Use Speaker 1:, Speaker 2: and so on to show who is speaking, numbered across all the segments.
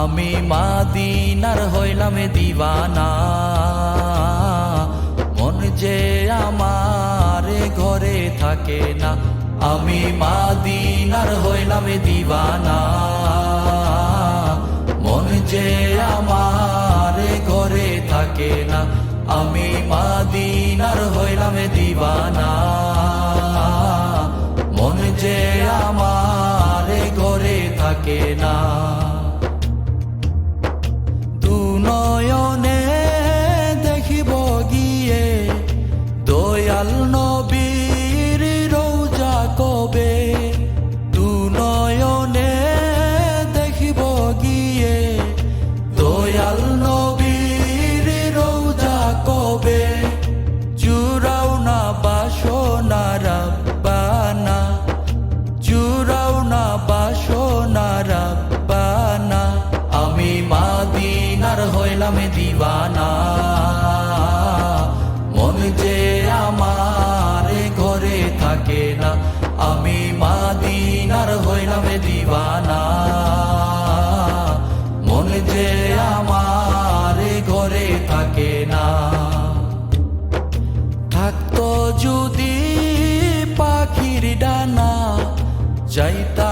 Speaker 1: আমি মাদিনার হইলাম দিবানা মন যে আমার ঘরে থাকে না, আমি মাদিনার হইলাম দিবানা মন যে আমার ঘরে থাকে না, আমি মাদিনার হইলাম দিবানা মন যে আমার ঘরে থাকে না। দয়াল নবীর রৌজা কবে? দু নয়নে দেখিব গিয়ে। দয়াল নবীর রৌজা কবে? চুরাও না বাসনা রাব্বানা। চুরাও না বাসনা রাব্বানা। আমি মাদিনার হইলাম দিবানা। ঘরে থাকে না। আমি মাদিনার হইলাম দিবানা। মন যে আমার ঘরে থাকে না। থাকতো যদি পাখির ডানা যাইতাম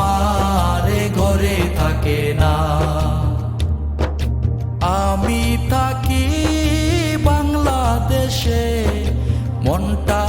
Speaker 1: থাকে না। আমি থাকি বাংলাদেশে মনটা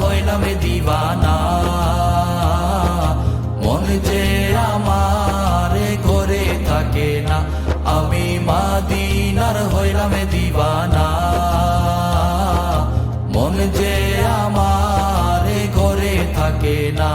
Speaker 1: হইলাম দিবানা। মন যে আমার করে থাকে না, আমি মাদিনার হইলাম দিবানা। মন যে আমার ঘরে থাকে না।